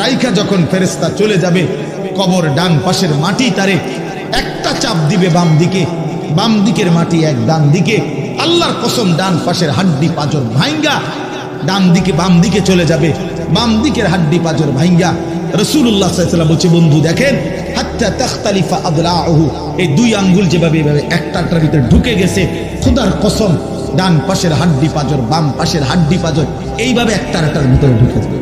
রাইখা যখন ফেরেস্তা চলে যাবে, কবর ডান পাশের মাটি তারে একটা চাপ দিবে বাম দিকে, বাম দিকের মাটি এক ডান দিকে, আল্লাহর কসম ডান পাশের হাড্ডি পাজর ভাইঙ্গা, ডান দিকে বাম দিকে চলে যাবে, বাম দিকের হাড্ডি পাজর ভাইঙ্গা। রসুল্লাহ সাল্লাম বলছে, বন্ধু, দেখেন, হাত্তা তাখতালিফা আদলাহু এই দুই আঙ্গুল যেভাবে এভাবে একটাটার ভিতরে ঢুকে গেছে, খুদার কসম, ডান পাশের হাড্ডি পাজর, বাম পাশের হাড্ডি পাজর, এইভাবে একটাটার ভিতরে ঢুকে যাবে।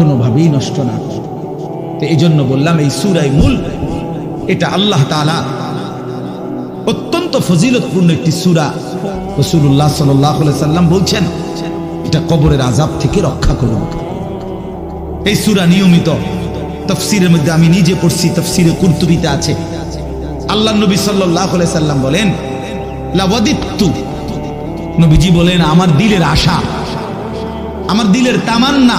কোনোভাবেই নষ্ট না। তো এই জন্য বললাম, এই সুরাই মূল, এটা আল্লাহ তালা অত্যন্ত ফজিলতপূর্ণ একটি সুরা। রসুল্লাহ সাল্লাম বলছেন, এটা কবরের আজাব থেকে রক্ষা করুন। এই সুরা নিয়মিত তফসিরের মধ্যে আমি নিজে পড়ছি, তফসিরে কুর্তুবিতে আছে। আল্লাহ নবী সাল্লাহ সাল্লাম বলেন নবীজি বলেন, আমার দিলের আশা, আমার দিলের তামান্না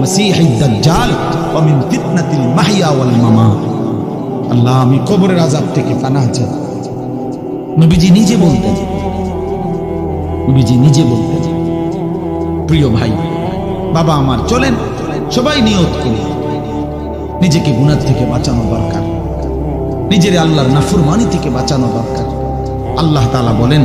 মাসীহিদ দাজ্জাল ওয়া মিন ফিতনাতিল মাহইয়া ওয়াল মামাত আল্লাহ আমি কবরের আযাব থেকে পানাহ চাই। নবীজি নিজে বলতেন। নবীজি নিজে বলতেন। প্রিয় ভাই, বাবা আমার চলেন, সবাই নিয়ত করি। নিজেকে গুণার থেকে বাঁচানো দরকার। নিজের আল্লাহর নাফরমানি থেকে বাঁচানো দরকার। আল্লাহ তালা বলেন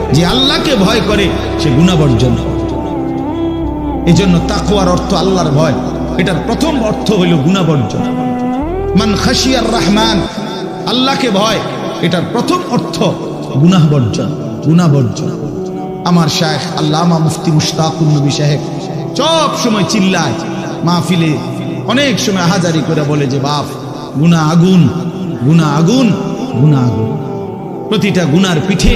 যে আল্লাহকে ভয় করে, সে গুনাহ বর্জন এই জন্য তাকুয়ার অর্থ আল্লাহর ভয়। এটার প্রথম অর্থ হইল গুনাহ বর্জন মান খাসিয়ার রহমান, আল্লাহকে ভয়, এটার প্রথম অর্থ গুনাহ বর্জন গুনাহ বর্জন আমার শায়েখ আল্লামা মুফতি মুশতাকুর নবী সাহেব সব সময় চিল্লায়, মাহফিলে অনেক সময় হাজারি করে বলে যে, বাপ গুনা আগুন গুনা আগুন গুনা আগুন। প্রতিটা গুনার পিঠে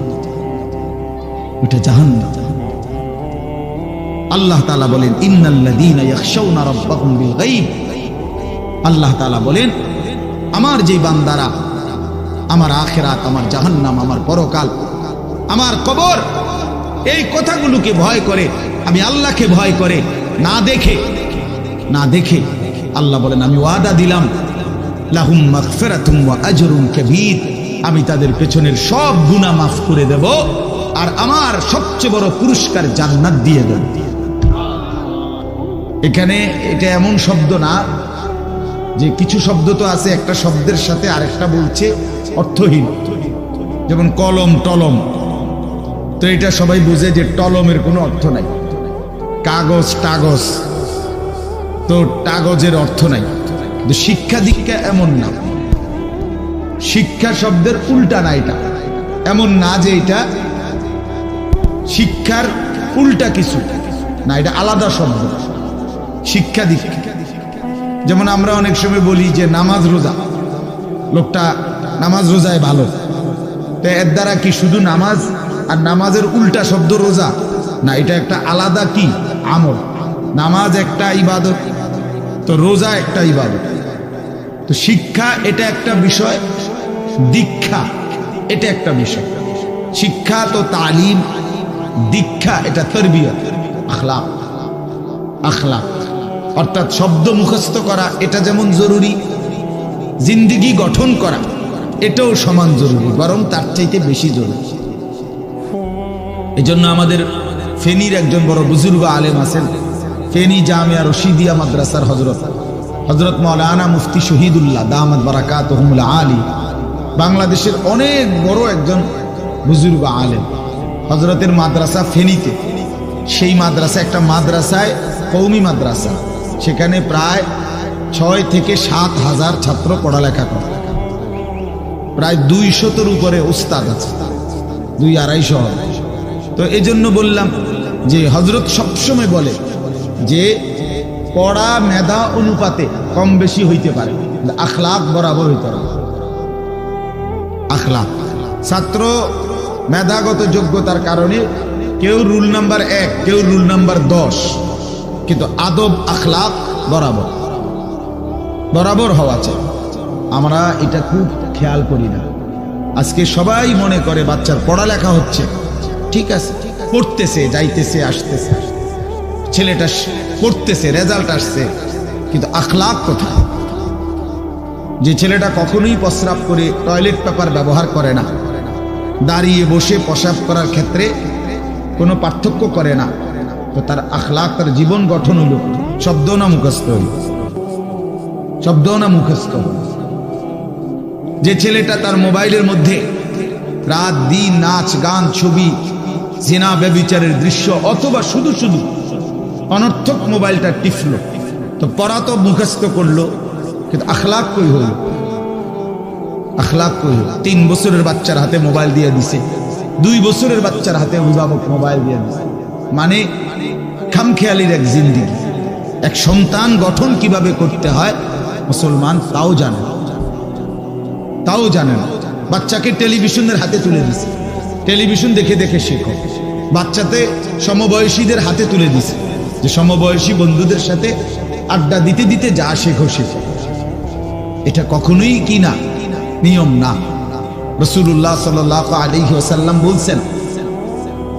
ওইটা জাহান্না আল্লাহ তাআলা বলেন, ইন্নাল্লাযীনা আল্লাহ তাআলা বলেন, আমার যে বান্দারা, আমার আখেরাত, আমার জাহান্নাম, আমার পরকাল, আমার কবর, এই কথাগুলোকে ভয় করে, আমি আল্লাহকে ভয় করে, না দেখে না দেখে, আল্লাহ বলেন, আমি ওয়াদা দিলাম, লাহুম মাগফিরাতুম ওয়া আজরুন কাবীর, আমি তাদের পেছনের সব গুনাহ মাফ করে দেব। আর আমার সবচেয়ে বড় পুরস্কার জান্নাত দিয়ে দেব এখানে এটা এমন শব্দ না, যে কিছু শব্দ তো আছে, একটা শব্দের সাথে আরেকটা বলছে অর্থহীন। যেমন কলম, টলম। তো এটা সবাই বুঝে যে টলমের কোনো অর্থ নাই। কাগজ, টাগজ। তো টাগজের অর্থ নাই। শিক্ষা দীক্ষা এমন না। শিক্ষা শব্দের উল্টা না এটা। এমন না যে এটা শিক্ষার উল্টা কিছু। না, এটা আলাদা শব্দ। শিক্ষা দীক্ষা যেমন আমরা অনেক সময় বলি যে নামাজ রোজা। লোকটা নামাজ রোজায় ভালো। তো এর দ্বারা কি শুধু নামাজ আর নামাজের উল্টা শব্দ রোজা? না, এটা একটা আলাদা কি? আমল। নামাজ একটা ইবাদত, তো রোজা একটা ইবাদত। তো শিক্ষা এটা একটা বিষয়, দীক্ষা এটা একটা বিষয়। শিক্ষা তো তালিম দীক্ষা, এটা তরবিয়ত, আখলাক আখলাক। অর্থাৎ শব্দ মুখস্থ করা, এটা যেমন জরুরি, জিন্দিগি গঠন করা, এটাও সমান জরুরি, বরং তার চাইতে বেশি জরুরি। এজন্য আমাদের ফেনীর একজন বড় বুজুর্গ আলেম আছেন, ফেনী জামিয়া রশিদিয়া মাদ্রাসার হজরত হজরত মৌলানা মুফতি শহীদুল্লাহ দামাদ বারাকাত আলী। বাংলাদেশের অনেক বড় একজন বুজুর্গ আলেম। হজরতের মাদ্রাসা ফেনীতে। সেই মাদ্রাসা একটা মাদ্রাসায় কৌমি মাদ্রাসা। সেখানে প্রায় ছয় থেকে সাত হাজার ছাত্র পড়ালেখা করে। প্রায় দুই শতর উপরে উস্তাদ আছে। দুই আড়াইশো তো এই জন্য বললাম যে হজরত সবসময় বলে যে পড়া মেধা অনুপাতে কম বেশি হইতে পারে। আখলাক বরাবর হইতে পারে। আখলাক ছাত্র মেধাগত যোগ্যতার কারণে কেউ রুল নাম্বার এক, কেউ রুল নাম্বার দশ। কিন্তু আদব, আখলাক বরাবর। বরাবর হওয়া চাই। আমরা এটা খুব খেয়াল করি না। আজকে সবাই মনে করে বাচ্চার পড়ালেখা হচ্ছে। ঠিক আছে, পড়তেছে, যাইতেছে, আসতেছে। ছেলেটা পড়তেছে, রেজাল্ট আসছে। কিন্তু আখলাক কোথায়? যে ছেলেটা কখনোই প্রস্রাব করে টয়লেট পেপার ব্যবহার করে না। দাঁড়িয়ে বসে প্রসাব করার ক্ষেত্রে কোনো পার্থক্য করে না। তো তার আখলাক, তার জীবন গঠন হলো শব্দ না মুখস্থ। হইল শব্দ না মুখস্থ। যে ছেলেটা তার মোবাইলের মধ্যে রাত, দিন, নাচ, গান, ছবি, জিনা, ব্যবিচারের দৃশ্য অথবা শুধু শুধু অনর্থক মোবাইলটা টিফলো তো পড়া তো মুখস্থ করল, কিন্তু আখলাক কই হইল আখলাক হইল তিন বছরের বাচ্চার হাতে মোবাইল দিয়ে দিছে। দুই বছরের বাচ্চার হাতে অভিভাবক মোবাইল দিয়ে দিছে। মানে খামখেয়ালির এক জিন্দিগি। এক সন্তান গঠন কীভাবে করতে হয়, মুসলমান তাও জানে। তাও জানে না। বাচ্চাকে টেলিভিশনের হাতে তুলে দিছে। টেলিভিশন দেখে দেখে শেখো। বাচ্চাতে সমবয়সীদের হাতে তুলে দিছে। যে সমবয়সী বন্ধুদের সাথে আড্ডা দিতে দিতে যা শেখো শেখো। এটা কখনোই কি না? নিয়ম না। রসুল্লাহ সাল আলহি ওসাল্লাম বলছেন,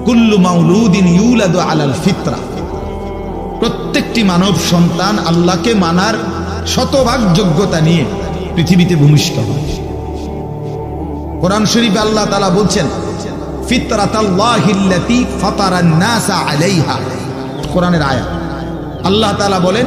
কুল্লু মাউলুদিন আলাল ফিতরা। প্রত্যেকটি মানব সন্তান আল্লাহকে মানার শতভাগ যোগ্যতা নিয়ে পৃথিবীতে ভূমিষ্ঠ হয়। কোরআন শরীফ আল্লাহ তালা বলছেন ফিতরাতাল্লাহিল্লাতি ফাতারান নাসা আলাইহা। কোরআনের আয়াত। আল্লাহ তালা বলেন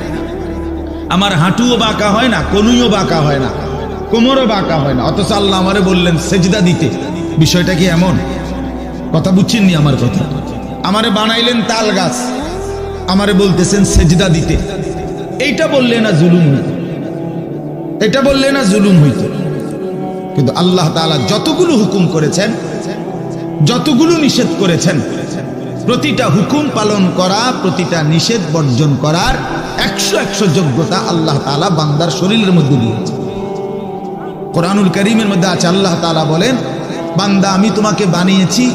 আমার হাঁটুও বাঁকা হয় না, কনুইও বাঁকা হয় না, কোমরও বাঁকা হয় না। অথচ আল্লাহ আমারে বললেন, সেজদা দিতে। বিষয়টা কি এমন? কথা বুঝছেননি আমার কথা? আমারে বানাইলেন তাল গাছ, আমারে বলতেছেন সেজদা দিতে। এইটা বললে না জুলুম হইত। এটা বললে না জুলুম হইত। কিন্তু আল্লাহ তাআলা যতগুলো হুকুম করেছেন, যতগুলো নিষেধ করেছেন প্রতিটা হুকুম পালন করা, প্রতিটা নিষেধ বর্জন করার একশো একশো যোগ্যতা আল্লাহ তালা বান্দার শরীরের মধ্যে দিয়েছে। কোরআনুল করিমের মধ্যে আছে, আল্লাহ তালা বলেন, বান্দা, আমি তোমাকে বানিয়েছি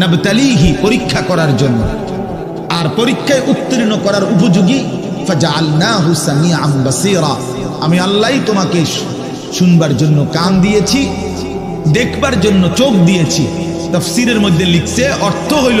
নবতালিহি, পরীক্ষা করার জন্য। আর পরীক্ষায় উত্তীর্ণ করার উপযোগী আমি আল্লাহই তোমাকে শুনবার জন্য কান দিয়েছি, দেখবার জন্য চোখ দিয়েছি। তফসিরের মধ্যে লিখছে, অর্থ হইল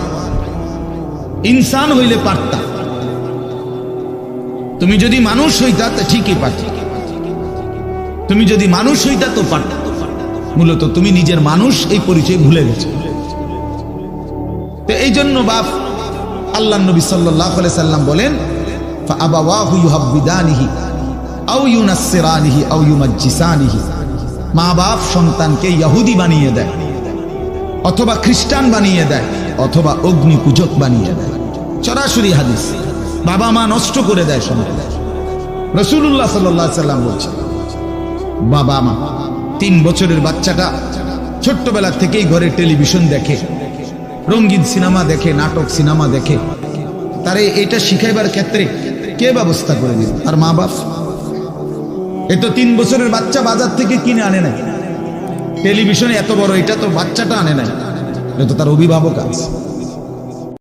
ইনসান হইলে পারতা। তুমি যদি মানুষ হইতা, তা ঠিকই পারত। তুমি যদি মানুষ হইতা, তো পারত। মূলত তুমি নিজের মানুষ এই পরিচয় ভুলে গেছো। তো এই জন্য বাপ আল্লাহ নবী সাল্লাহ সাল্লাম বলেন মা বাপ সন্তানকে ইহুদি বানিয়ে দেয়, অথবা খ্রিস্টান বানিয়ে দেয়, অথবা অগ্নি পূজক বানিয়ে দেয়। সরাসরি হাদিস। বাবা মা নষ্ট করে দেয় সন্তান রসুল্লাহ সাল্লাহ সাল্লাম বলছে বাবা মা, তিন বছরের বাচ্চাটা ছোট্টবেলা থেকেই ঘরে টেলিভিশন দেখে রঙ্গিন সিনেমা দেখে, নাটক সিনেমা দেখে, তারে এটা শিখাইবার ক্ষেত্রে কে ব্যবস্থা করে দিল আর মা বাপ? এ তো তিন বছরের বাচ্চা বাজার থেকে কিনে আনে নাই। টেলিভিশনে এত বড়, এটা তো বাচ্চাটা আনে নাই। এটা তো তার অভিভাবক আছে।